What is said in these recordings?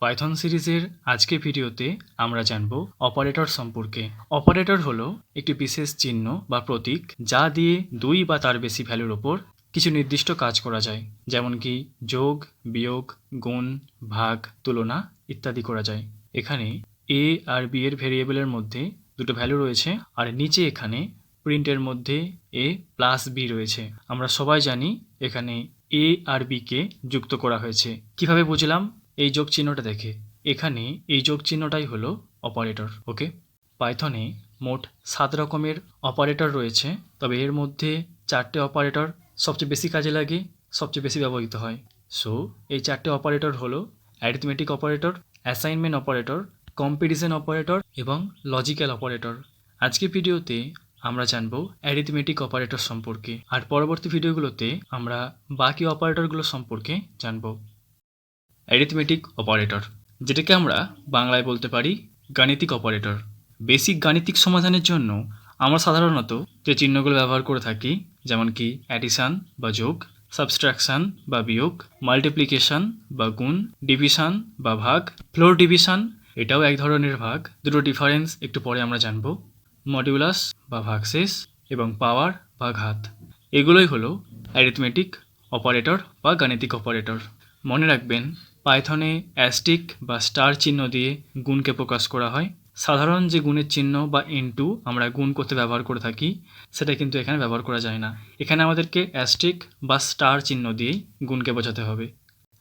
Python সিরিজের আজকে ভিডিওতে আমরা জানব অপারেটর সম্পর্কে। অপারেটর হলো একটি বিশেষ চিহ্ন বা প্রতীক যা দিয়ে দুই বা তার বেশি ভ্যালুর ওপর কিছু নির্দিষ্ট কাজ করা যায়, যেমন কি যোগ, বিয়োগ, গুণ, ভাগ, তুলনা ইত্যাদি করা যায়। এখানে এ আর বি এর ভেরিয়েবলের মধ্যে দুটো ভ্যালু রয়েছে আর নিচে এখানে প্রিন্টের মধ্যে এ প্লাস বি রয়েছে। আমরা সবাই জানি এখানে এ আর বিকে যুক্ত করা হয়েছে। কীভাবে বুঝলাম? এই যোগ চিহ্নটা দেখে। এখানে এই যোগ চিহ্নটাই হলো অপারেটর ওকে পাইথনে মোট সাত রকমের অপারেটর রয়েছে, তবে এর মধ্যে চারটে অপারেটর সবচেয়ে বেশি কাজে লাগে, সবচেয়ে বেশি ব্যবহৃত হয়। সো এই চারটে অপারেটর হলো arithmetic operator assignment operator comparison operator এবং লজিক্যাল অপারেটর আজকে ভিডিওতে আমরা জানব অ্যারিথমেটিক অপারেটর সম্পর্কে, আর পরবর্তী ভিডিওগুলোতে আমরা বাকি অপারেটরগুলো সম্পর্কে জানব। অ্যারিথমেটিক অপারেটর যেটাকে আমরা বাংলায় বলতে পারি গাণিতিক অপারেটর বেসিক গাণিতিক সমাধানের জন্য আমরা সাধারণত যে চিহ্নগুলো ব্যবহার করে থাকি, যেমন কি অ্যাডিশান বা যোগ সাবস্ট্রাকশন বা বিয়োগ মাল্টিপ্লিকেশন বা গুণ ডিভিশন বা ভাগ ফ্লোর ডিভিশন এটাও এক ধরনের ভাগ। দুটো ডিফারেন্স একটু পরে আমরা জানব। মডিউলাস বা ভাগশেষ এবং পাওয়ার বা ঘাত। এগুলোই হলো অ্যারিথমেটিক অপারেটর বা গাণিতিক অপারেটর মনে রাখবেন পাইথনে অ্যাস্টিক বা স্টার চিহ্ন দিয়ে গুণকে প্রকাশ করা হয়। সাধারণ যে গুণের চিহ্ন বা ইনটু আমরা গুণ করতে ব্যবহার করে থাকি, সেটা কিন্তু এখানে ব্যবহার করা যায় না। এখানে আমাদেরকে অ্যাস্টিক বা স্টার চিহ্ন দিয়েই গুণকে বোঝাতে হবে।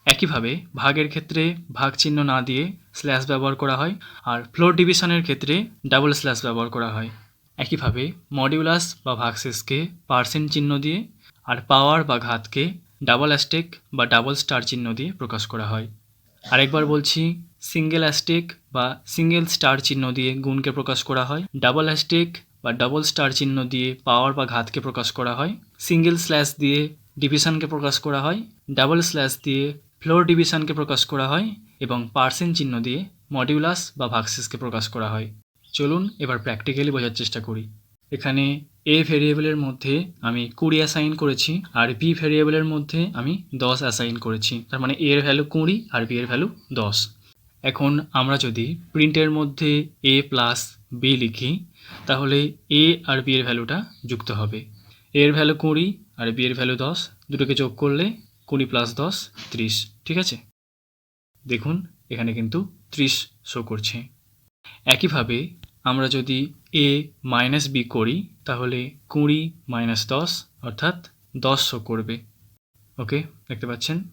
একইভাবে ভাগের ক্ষেত্রে ভাগ চিহ্ন না দিয়ে স্ল্যাশ ব্যবহার করা হয়, আর ফ্লোর ডিভিশনের ক্ষেত্রে ডাবল স্ল্যাশ ব্যবহার করা হয়। একইভাবে মডিউলাস বা ভাগশেষকে পার্সেন্ট চিহ্ন দিয়ে, আর পাওয়ার বা ঘাতকে ডাবল অ্যাস্টেক বা ডাবল স্টার চিহ্ন দিয়ে প্রকাশ করা হয়। আরেকবার বলছি, সিঙ্গেল অ্যাস্টেক বা সিঙ্গেল স্টার চিহ্ন দিয়ে গুণকে প্রকাশ করা হয়। ডাবল অ্যাস্টেক বা ডাবল স্টার চিহ্ন দিয়ে পাওয়ার বা ঘাতকে প্রকাশ করা হয়। সিঙ্গেল স্ল্যাশ দিয়ে ডিভিশনকে প্রকাশ করা হয়। ডাবল স্ল্যাশ দিয়ে ফ্লোর ডিভিশনকে প্রকাশ করা হয় এবং পার্সেন্ট চিহ্ন দিয়ে মডিউলাস বা ভাগসেসকে প্রকাশ করা হয়। চলুন এবার প্র্যাকটিক্যালি বোঝার চেষ্টা করি। এখানে এ ভেরিয়েবলের মধ্যে আমি কুড়ি অ্যাসাইন করেছি আর বি ভেরিয়েবলের মধ্যে আমি দশ অ্যাসাইন করেছি। তার মানে এর ভ্যালু কুড়ি আর বি এর ভ্যালু দশ। এখন আমরা যদি প্রিন্টের মধ্যে এ প্লাস বি লিখি, তাহলে এ আর বি এর ভ্যালুটা যুক্ত হবে। এর ভ্যালু কুড়ি আর বি এর ভ্যালু দশ, দুটোকে যোগ করলে কুড়ি প্লাস দশ, ত্রিশ। ঠিক আছে? দেখুন, এখানে কিন্তু ত্রিশ শো করছে। একইভাবে আমরা যদি এ মাইনাস বি করি, তাহলে কুড়ি মাইনাস দশ, অর্থাৎ দশ শো করবে। ওকে, দেখতে পাচ্ছেন?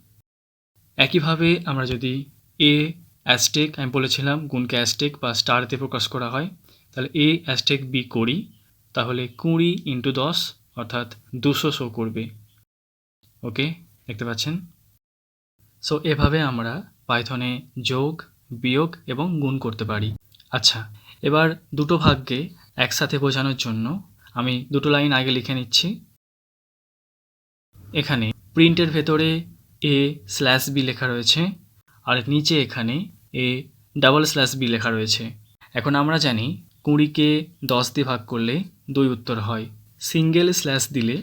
একইভাবে আমরা যদি এ অ্যাস্টেক আমি বলেছিলাম গুণকে অ্যাস্টেক বা স্টার দিয়ে প্রকাশ করা হয়, তাহলে এ অ্যাস্টেক বি করি, তাহলে কুড়ি ইন্টু দশ, অর্থাৎ দুশো শো করবে। ওকে, দেখতে পাচ্ছেন? সো এভাবে আমরা পাইথনে যোগ, বিয়োগ এবং গুণ করতে পারি। আচ্ছা এবার দুটো ভাগকে একসাথে বোঝানোর জন্য আমি দুটো লাইন আগে লিখে নিচ্ছি। এখানে প্রিন্টের ভেতরে এ স্ল্যাশ বি লেখা রয়েছে আর নিচে এখানে এ ডাবল স্ল্যাশ বি লেখা রয়েছে। এখন আমরা জানি কুড়িকে দশ দিয়ে ভাগ করলে দুই উত্তর হয়। সিঙ্গেল স্ল্যাশ দিলে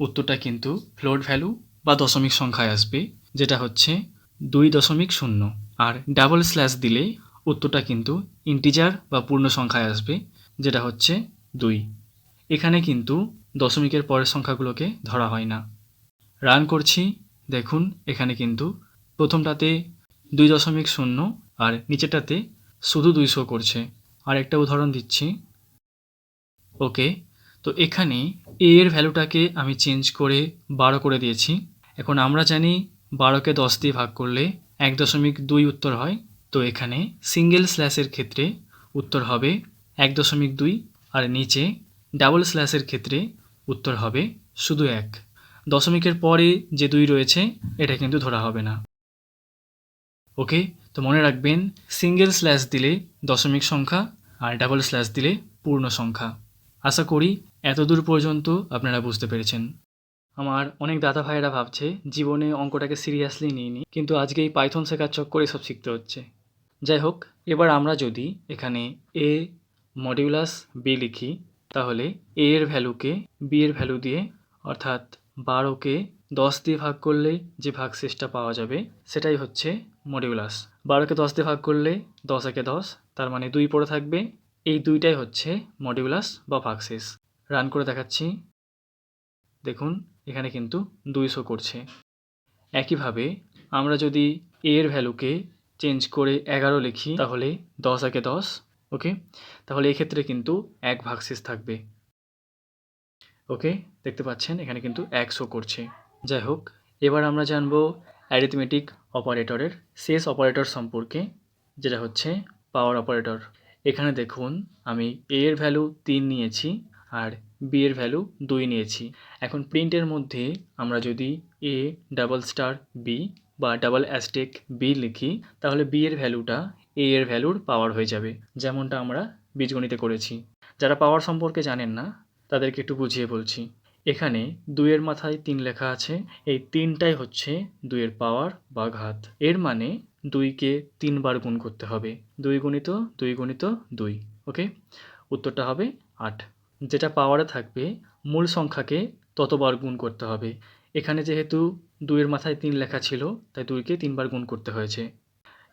উত্তরটা কিন্তু ফ্লোট ভ্যালু বা দশমিক সংখ্যায় আসবে, যেটা হচ্ছে দুই দশমিক শূন্য। আর ডাবল স্ল্যাশ দিলে উত্তরটা কিন্তু ইন্টিজার বা পূর্ণ সংখ্যায় আসবে, যেটা হচ্ছে দুই। এখানে কিন্তু দশমিকের পরের সংখ্যাগুলোকে ধরা হয় না। রান করছি, দেখুন, এখানে কিন্তু প্রথমটাতে দুই দশমিক শূন্য আর নিচেরটাতে শুধু দুইশো করছে। আর একটা উদাহরণ দিচ্ছি। ওকে, তো এখানে এ এর ভ্যালুটাকে আমি চেঞ্জ করে বারো করে দিয়েছি। এখন আমরা জানি বারোকে দশ দিয়ে ভাগ করলে এক দশমিক দুই উত্তর হয়। তো এখানে সিঙ্গেল স্ল্যাশের ক্ষেত্রে উত্তর হবে এক দশমিক দুই, আর নিচে ডাবল স্ল্যাশের ক্ষেত্রে উত্তর হবে শুধু এক। দশমিকের পরে যে দুই রয়েছে, এটা কিন্তু ধরা হবে না। ওকে, তো মনে রাখবেন সিঙ্গেল স্ল্যাশ দিলে দশমিক সংখ্যা, আর ডাবল স্ল্যাশ দিলে পূর্ণ সংখ্যা। আশা করি এতদূর পর্যন্ত আপনারা বুঝতে পেরেছেন। আমার অনেক দাদা ভাইয়েরা ভাবছে, জীবনে অঙ্কটাকে সিরিয়াসলি নিইনি, কিন্তু আজকে এই পাইথন শেখার চক্করে সব শিখতে হচ্ছে। যাই হোক এবার আমরা যদি এখানে এ মডিউলাস বি লিখি, তাহলে এ এর ভ্যালুকে বি এর ভ্যালু দিয়ে, অর্থাৎ বারোকে দশ দিয়ে ভাগ করলে যে ভাগশেষটা পাওয়া যাবে, সেটাই হচ্ছে মডিউলাস বারোকে দশ দিয়ে ভাগ করলে দশ একে দশ, তার মানে দুই পড়ে থাকবে। এই দুইটাই হচ্ছে মডিউলাস বা ভাগশেষ। রান করে দেখাচ্ছি। দেখুন, এখানে কিন্তু দুইশো করছে। একইভাবে আমরা যদি এর ভ্যালুকে চেঞ্জ করে এগারো লিখি, তাহলে দশ একে দশ, ওকে? তাহলে এক্ষেত্রে কিন্তু এক ভাগশেষ থাকবে। ওকে? দেখতে পাচ্ছেন, এখানে কিন্তু একশো করছে। যাই হোক, এবার আমরা জানব অ্যারিথমেটিক অপারেটরের শেষ অপারেটর সম্পর্কে, যেটা হচ্ছে পাওয়ার অপারেটর এখানে দেখুন, আমি এ এর ভ্যালু তিন নিয়েছি আর বি এর ভ্যালু দুই নিয়েছি। এখন প্রিন্টের মধ্যে আমরা যদি এ ডাবল স্টার বি বা ডাবল অ্যাস্টেক বি লিখি, তাহলে বি এর ভ্যালুটা এ এর ভ্যালুর পাওয়ার হয়ে যাবে, যেমনটা আমরা বীজগণিতে করেছি। যারা পাওয়ার সম্পর্কে জানেন না, তাদেরকে একটু বুঝিয়ে বলছি। এখানে দুইয়ের মাথায় তিন লেখা আছে, এই তিনটাই হচ্ছে দুইয়ের পাওয়ার বা ঘাত। এর মানে দুইকে তিনবার গুণ করতে হবে। দুই গুণিত দুই গুণিত দুই, ওকে? উত্তরটা হবে আট। যেটা পাওয়ারে থাকবে, মূল সংখ্যাকে ততবার গুণ করতে হবে। এখানে যেহেতু দুইয়ের মাথায় তিন লেখা ছিল, তাই দুইকে তিনবার গুণ করতে হয়েছে।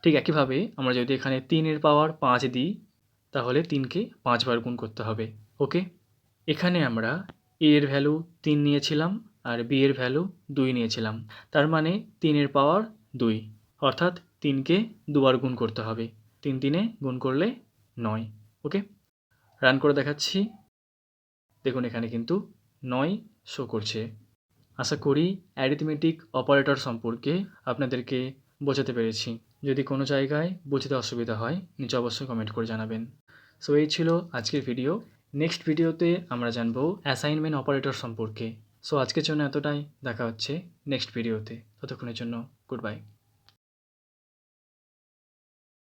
ঠিক একইভাবে আমরা যদি এখানে তিনের পাওয়ার পাঁচ দিই, তাহলে তিনকে পাঁচবার গুণ করতে হবে। ওকে? এখানে আমরা এ এর ভ্যালু তিন নিয়েছিলাম আর বি এর ভ্যালু দুই নিয়েছিলাম। তার মানে তিনের পাওয়ার দুই। অর্থাৎ তিনকে দুবার গুণ করতে হবে। তিন তিনে গুণ করলে নয়। ওকে? রান করে দেখাচ্ছি। দেখুন এখানে কিন্তু নয় শো করছে। আশা করি অ্যারিথমেটিক অপারেটর সম্পর্কে আপনাদেরকে বোঝাতে পেরেছি। যদি কোনো জায়গায় বোঝাতে অসুবিধা হয়, নিচে অবশ্যই কমেন্ট করে জানাবেন। সো এই ছিল আজকের ভিডিও নেক্সট ভিডিওতে আমরা জানব অ্যাসাইনমেন্ট অপারেটর সম্পর্কে। সো আজকের জন্য এতটাই। দেখা হচ্ছে নেক্সট ভিডিওতে ততক্ষণের জন্য গুড বাই